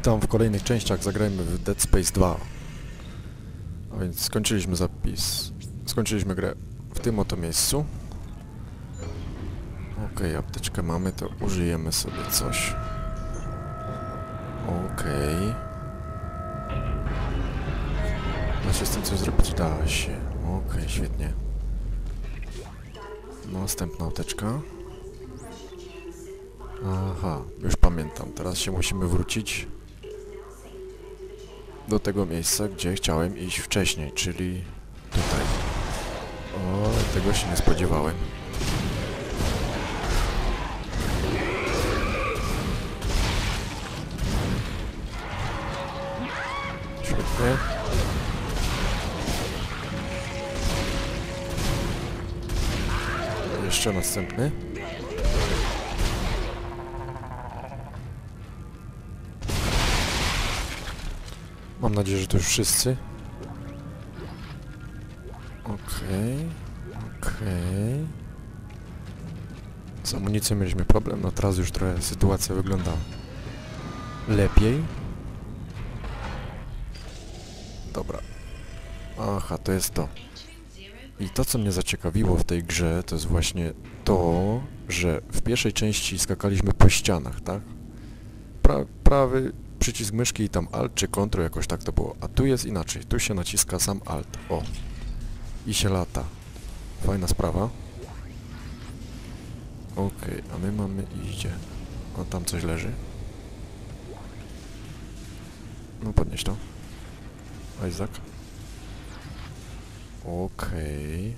witam w kolejnych częściach, zagrajmy w Dead Space 2. A więc skończyliśmy zapis, skończyliśmy grę w tym oto miejscu. Okej, apteczkę mamy, to użyjemy sobie coś. Okej. Da się z tym coś zrobić? Da się. Okej, świetnie. Następna apteczka. Aha, już pamiętam. Teraz się musimy wrócić do tego miejsca, gdzie chciałem iść wcześniej, czyli tutaj. O, tego się nie spodziewałem. Świetnie. Jeszcze następny. Mam nadzieję, że to już wszyscy. Okej, okej. Z amunicją mieliśmy problem, no teraz już trochę sytuacja wygląda lepiej. Dobra. Aha, to jest to. I to, co mnie zaciekawiło w tej grze, to jest właśnie to, że w pierwszej części skakaliśmy po ścianach, tak? Pra prawy przycisk myszki i tam Alt czy Ctrl, jakoś tak to było. A tu jest inaczej, tu się naciska sam Alt. O. I się lata. Fajna sprawa. Okej, a my mamy idzie. O, tam coś leży. No podnieś to. Isaac. Okej.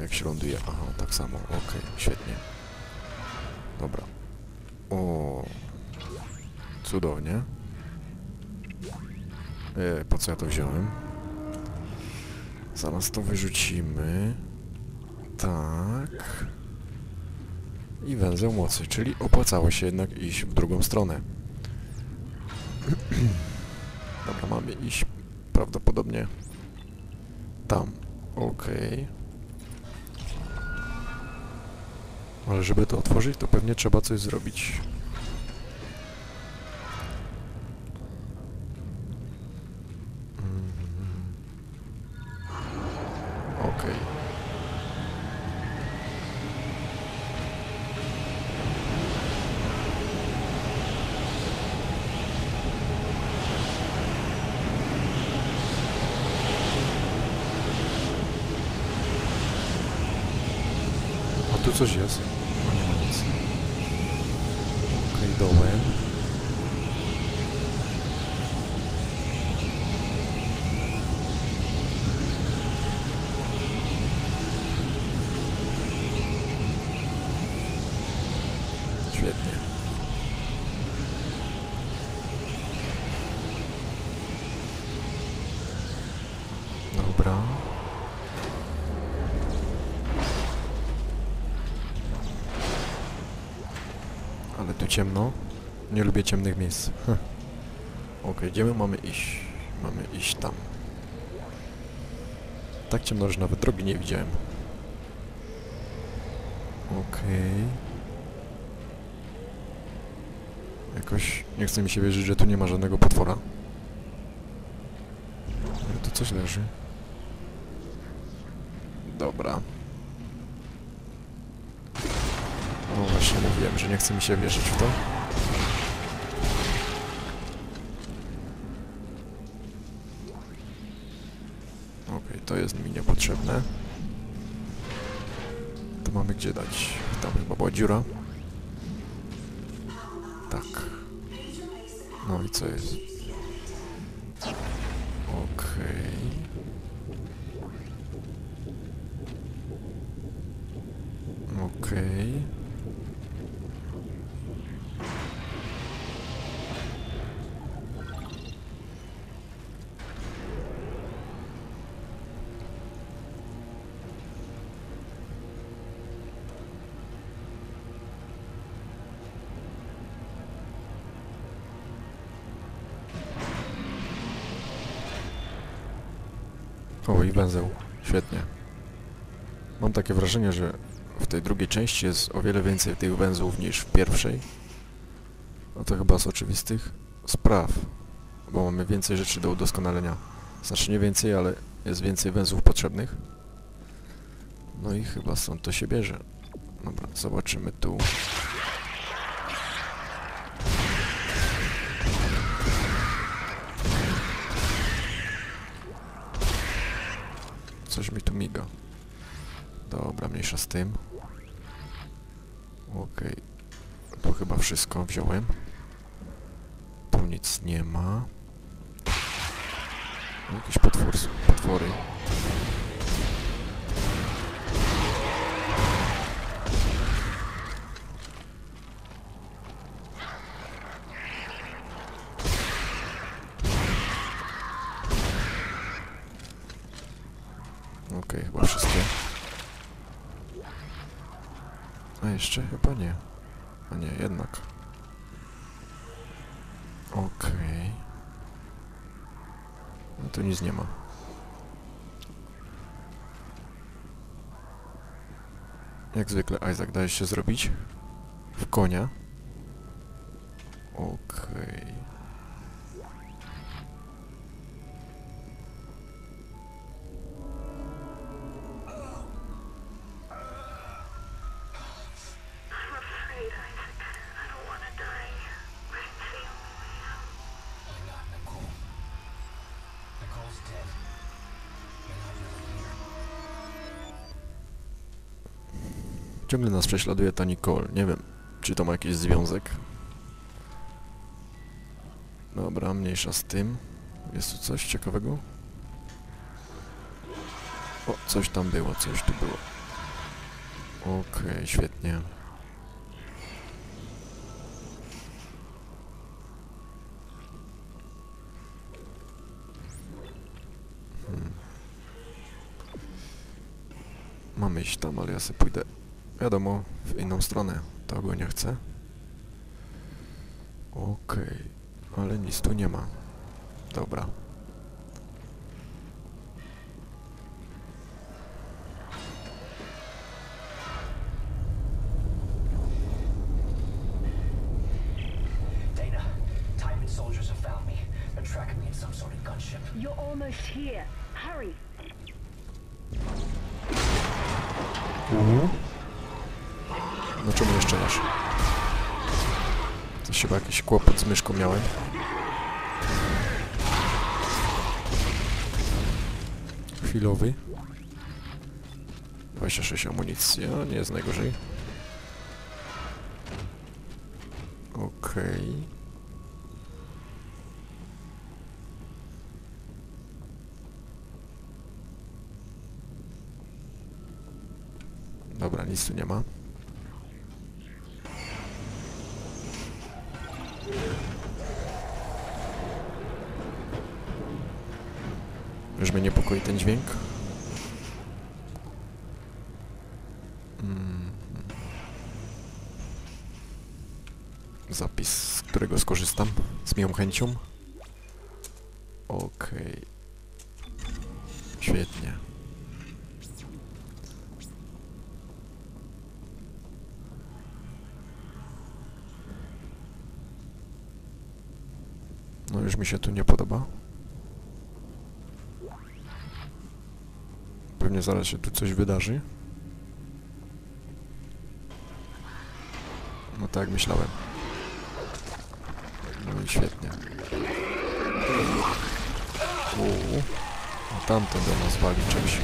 Jak się ląduje? Aha, tak samo. Okej, świetnie. Dobra. O, cudownie. E, po co ja to wziąłem? Zaraz to wyrzucimy. Tak. I węzeł mocy, czyli opłacało się jednak iść w drugą stronę. Dobra, mamy iść prawdopodobnie tam. Okej. Ale żeby to otworzyć, to pewnie trzeba coś zrobić. Mhm. Tu coś jest. No nie ma nic. Okej, dołem. Świetnie. Dobra. Ale tu ciemno. Nie lubię ciemnych miejsc. Hm. Okej, gdzie my mamy iść? Mamy iść tam. Tak ciemno, że nawet drogi nie widziałem. Okej. Jakoś nie chce mi się wierzyć, że tu nie ma żadnego potwora. Ale tu coś leży. Dobra. Właśnie mówiłem, że nie chce mi się wierzyć w to. Okej, to jest mi niepotrzebne. To mamy gdzie dać. Tam chyba była dziura. Tak. No i co jest? O, i węzeł. Świetnie. Mam takie wrażenie, że w tej drugiej części jest o wiele więcej tych węzłów niż w pierwszej. No to chyba z oczywistych spraw, bo mamy więcej rzeczy do udoskonalenia. Znaczy nie więcej, ale jest więcej węzłów potrzebnych. No i chyba stąd to się bierze. Dobra, zobaczymy tu. Mi tu. Dobra, mniejsza z tym. Okej. To chyba wszystko wziąłem. Tu nic nie ma. Jakieś potwory. Okej, chyba wszystkie. A jeszcze chyba nie. A nie, jednak. Okej. No tu nic nie ma. Jak zwykle Isaac dajesz się zrobić? W konia. Okej. I'm Ciągle nas prześladuje ta Nicole. Nie wiem, czy to ma jakiś związek. Dobra, mniejsza z tym. Jest tu coś ciekawego? O, coś tam było, coś tu było. Okej, świetnie. Hmm. Mamy iść tam, ale ja sobie pójdę, wiadomo, w inną stronę. Tego nie chcę. Okej, ale nic tu nie ma. Dobra. Chwilowy. 26 amunicji, a nie jest najgorzej. Okej. Dobra, nic tu nie ma. Dźwięk. Mm. Zapis, z którego skorzystam z miłą chęcią. Okej. Świetnie. No już mi się tu nie podoba. Pewnie zaraz się tu coś wydarzy. No tak myślałem. No i świetnie. Uuu. A tamten do nas wali czymś.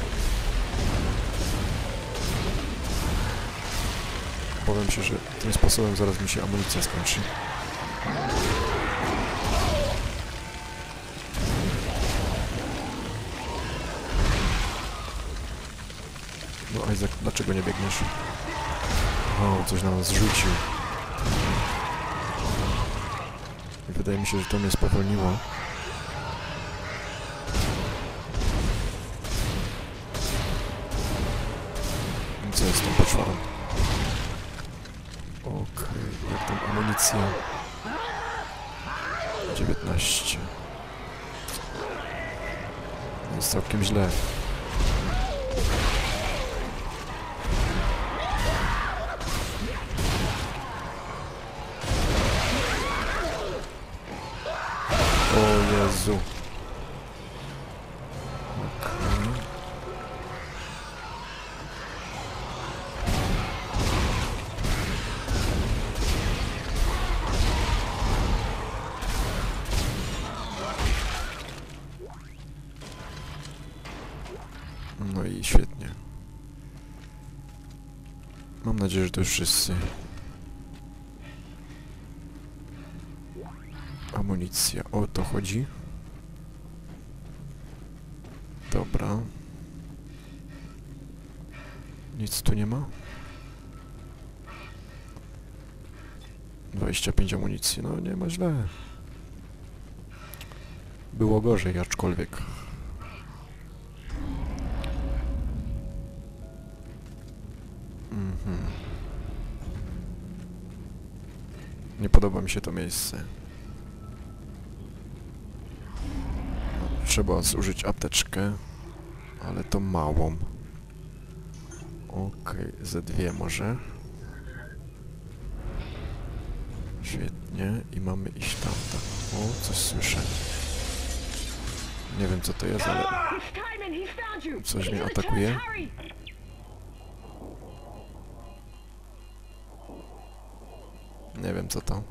Powiem się, że tym sposobem zaraz mi się amunicja skończy. No Isaac, dlaczego nie biegniesz? O, coś na nas rzucił. I wydaje mi się, że to mnie spowolniło. Co jest z tą poczwarą? Okej, jak tam amunicja? 19. Jest całkiem źle. Nadzieję, że to już wszyscy. Amunicja, o to chodzi. Dobra. Nic tu nie ma. 25 amunicji, no nie ma źle. Było gorzej, aczkolwiek. Mhm. Nie podoba mi się to miejsce. Trzeba zużyć apteczkę, ale to małą. Okej, ze dwie może. Świetnie, i mamy iść tam, tak. O, coś słyszę. Nie wiem co to jest, ale! Coś mnie atakuje. Nie wiem co to.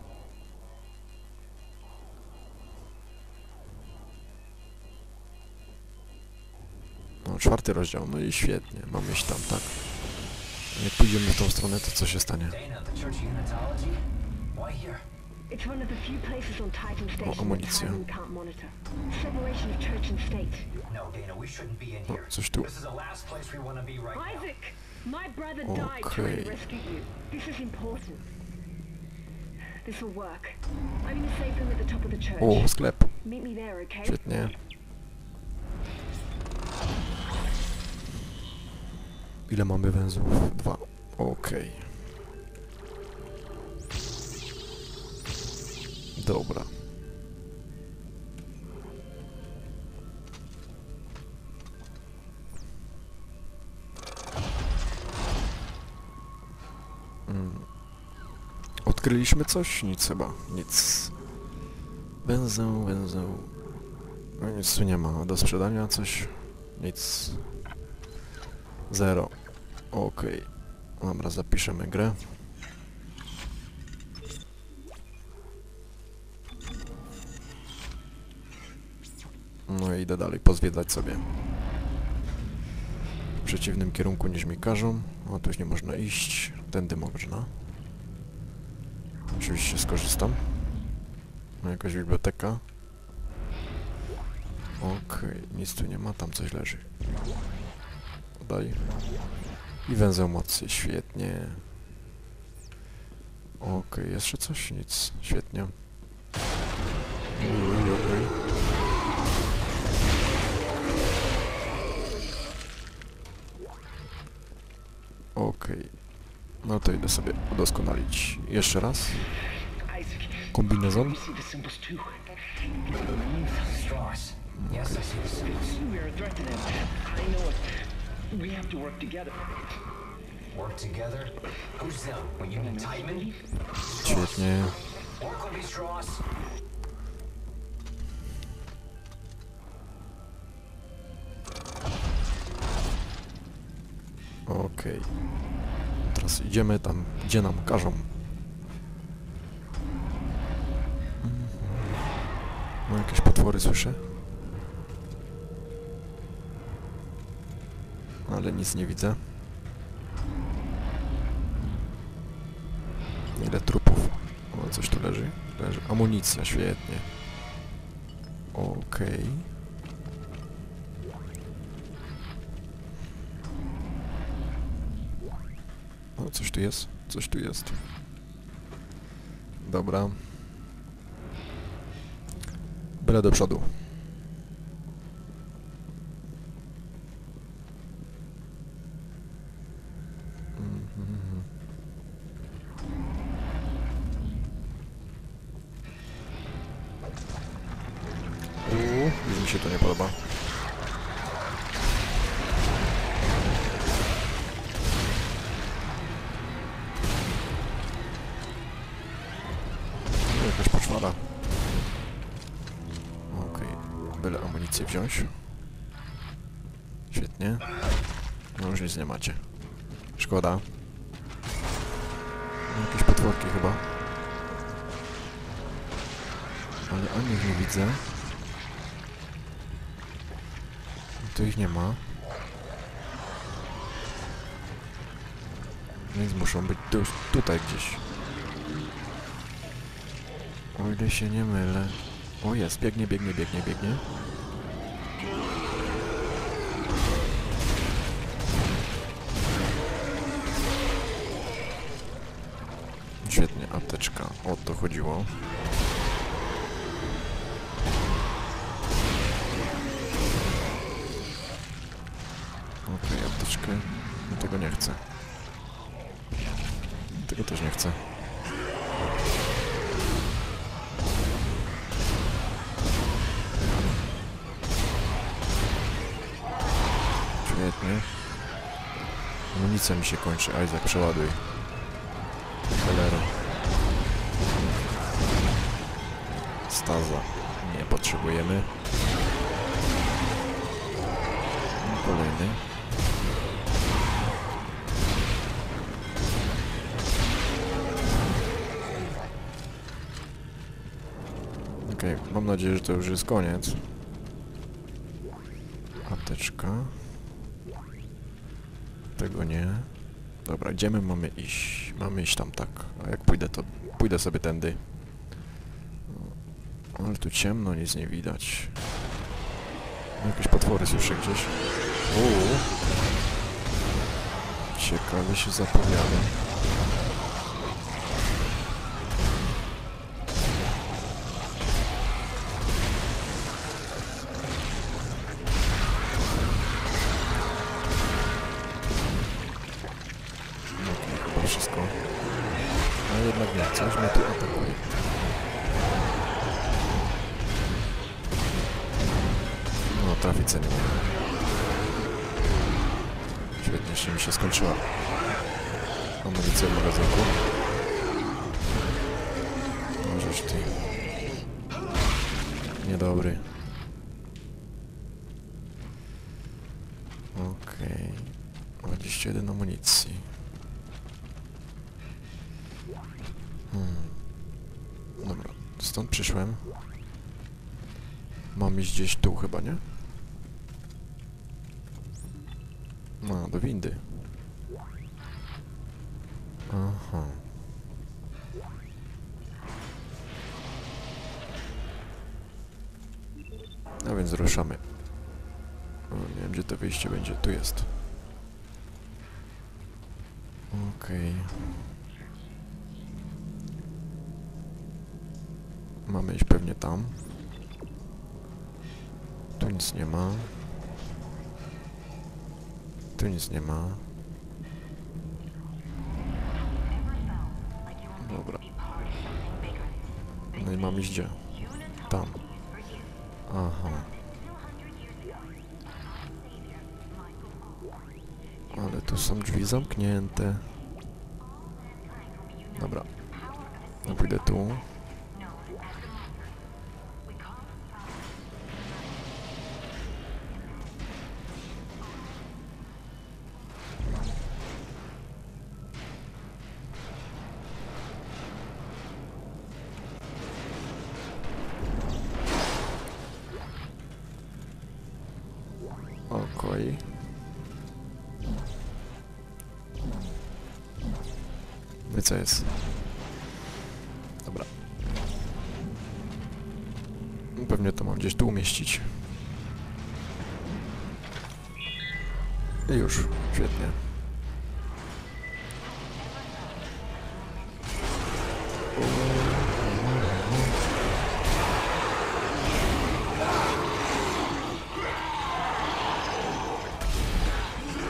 No, czwarty rozdział, no i świetnie, mamy iść tam, tak. Jak pójdziemy w tą stronę, to co się stanie? And state. No, O, coś tu. Trying Okay. O, sklep, okay? świetnie. Ile mamy węzłów? Dwa. Okej. Dobra. Odkryliśmy coś? Nic chyba. Nic. Węzeł, węzeł. No nic tu nie ma. Do sprzedania coś? Nic. Zero. Okej. Dobra, zapiszemy grę. No i idę dalej pozwiedzać sobie. W przeciwnym kierunku niż mi każą. O, tu już nie można iść. Tędy można. Oczywiście skorzystam. No, jakaś biblioteka. Okej, nic tu nie ma, tam coś leży. Daj. I węzeł mocy, świetnie. Okej, jeszcze coś? Nic, świetnie. No to idę sobie udoskonalić. Jeszcze raz. Kombinezon. Świetnie. Orkleby Strauss? Idziemy tam, gdzie nam każą. No jakieś potwory słyszę. Ale nic nie widzę. Ile trupów? O, coś tu leży. leży. Amunicja, świetnie. Okej. O, coś tu jest? Coś tu jest. Dobra. Byle do przodu. Wziąć. Świetnie. No już nic nie macie. Szkoda. Jakieś potworki chyba. Ale ani ich nie widzę. Tu ich nie ma. Więc muszą być tu, tutaj gdzieś. O ile się nie mylę. O jest, biegnie, biegnie, biegnie, biegnie. Świetnie, apteczka. O to chodziło. Kończy. Isaac, przeładuj. Cholera. Staza. Nie potrzebujemy. Kolejny. Okej, mam nadzieję, że to już jest koniec. Apteczka. Tego nie. Dobra, gdzie my mamy iść? Mamy iść tam tak. A jak pójdę, to pójdę sobie tędy. Ale tu ciemno, nic nie widać. Jakieś potwory słyszę gdzieś. Uuu. Ciekawe się zapowiada. No, chyba wszystko. A jednak nie, coś mnie tu atakuje. No, trafice nie. Świetnie, jeszcze mi się skończyła amunicja w magazynku. Możesz ty. Niedobry. Okej. 21 amunicji. Hmm. Dobra, przyszłem. Mam iść gdzieś tu chyba, nie? No, do windy. Aha. A więc ruszamy. Nie wiem, gdzie to wyjście będzie. Tu jest. Okej. Mamy iść pewnie tam. Tu nic nie ma. Tu nic nie ma. Dobra. No i mam iść gdzie? Tam. Aha. Ale tu są drzwi zamknięte. Dobra. No pójdę tu. Co jest? Dobra. Pewnie to mam gdzieś tu umieścić. I już, świetnie.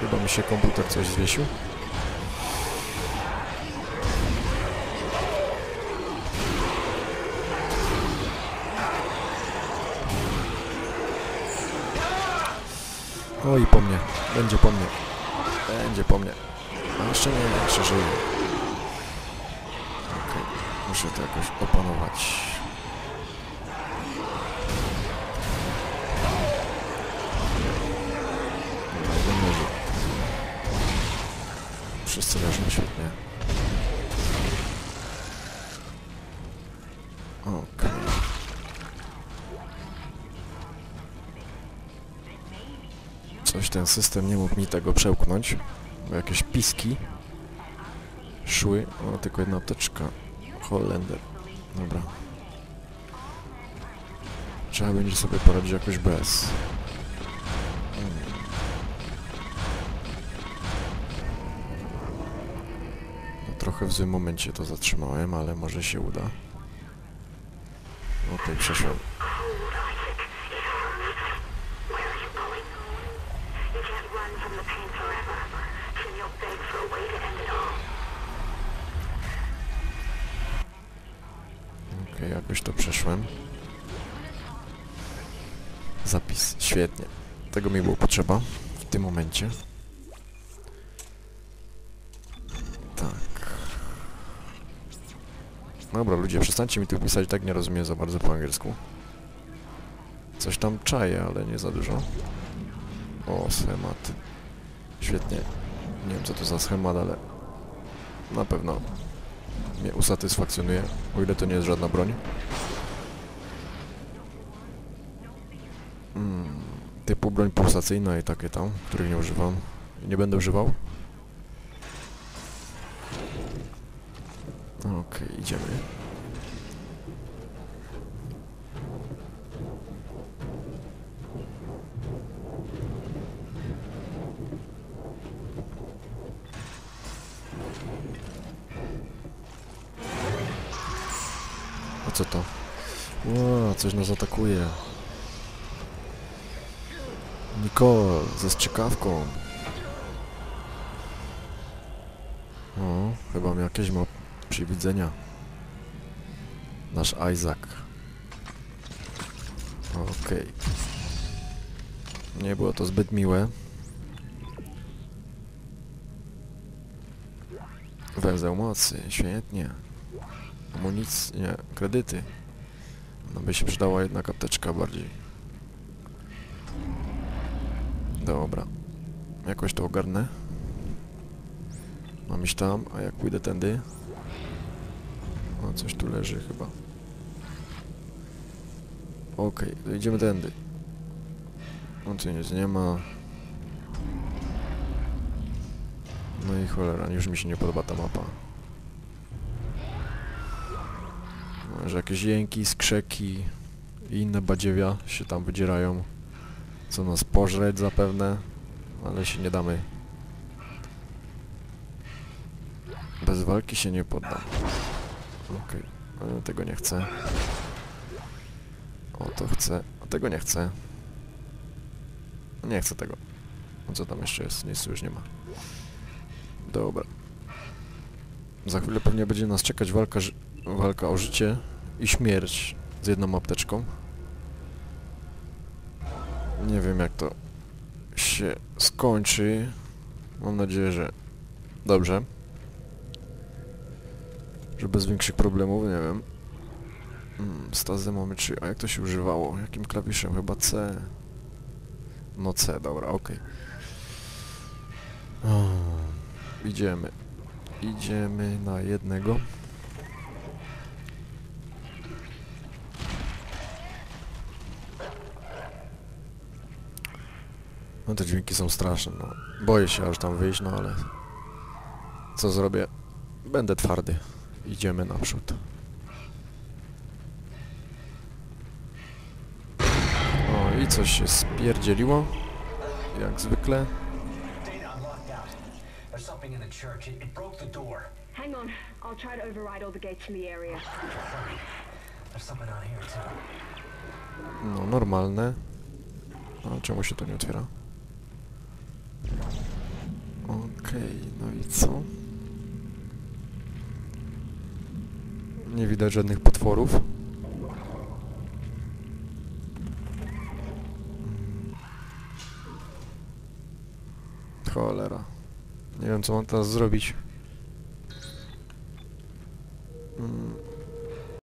Chyba mi się komputer coś zwiesił. Oj, po mnie. Będzie po mnie. Będzie po mnie. A jeszcze nie, jeszcze żyje. Okej, muszę to jakoś opanować. Coś ten system nie mógł mi tego przełknąć, bo jakieś piski szły. O, tylko jedna apteczka. Holender. Dobra. Trzeba będzie sobie poradzić jakoś bez. No, trochę w złym momencie to zatrzymałem, ale może się uda. Okej, przeszłem. Where Tego mi było potrzeba w tym momencie. Tak. Dobra, ludzie, przestańcie mi tu pisać, tak nie rozumiem za bardzo po angielsku. Coś tam czaję, ale nie za dużo. O, schemat. Świetnie. Nie wiem co to za schemat, ale na pewno mnie usatysfakcjonuje, o ile to nie jest żadna broń. Mm, typu broń pulsacyjna i takie tam, których nie używam. Nie będę używał. Okej, idziemy. A co to? Ło, coś nas atakuje. Nicole, ze strzykawką. O, chyba jakieś ma przywidzenia. Nasz Isaac. Okej. Nie było to zbyt miłe. Węzeł mocy, świetnie. Amunicja, nie, kredyty. No by się przydała jednak apteczka bardziej. Dobra. Jakoś to ogarnę. Mam iść tam, a jak pójdę tędy... O, coś tu leży chyba. Okej, to idziemy tędy. O, tu nic nie ma. No i cholera, już mi się nie podoba ta mapa. Że jakieś jęki, skrzeki i inne badziewia się tam wydzierają. Co nas pożreć zapewne, ale się nie damy. Bez walki się nie poddam. Okej, ale tego nie chcę. O, to chcę. A tego nie chcę. Nie chcę tego. A co tam jeszcze jest? Nic już nie ma. Dobra. Za chwilę pewnie będzie nas czekać walka, walka o życie i śmierć z jedną apteczką. Nie wiem jak to się skończy. Mam nadzieję, że dobrze. Że bez większych problemów, nie wiem. Mm, stazę mamy trzy. A jak to się używało? Jakim klawiszem? Chyba C. No C, dobra, okej. O, Idziemy. Idziemy na jednego. No te dźwięki są straszne, no. Boję się aż tam wyjść, no ale... Co zrobię? Będę twardy. Idziemy naprzód. O, i coś się spierdzieliło. Jak zwykle. Hang on, I'll try to override all the gates in the area. No, normalne. A czemu się to nie otwiera? Okej, okay, no i co? Nie widać żadnych potworów. Hmm. Cholera. Nie wiem co mam teraz zrobić. Hmm.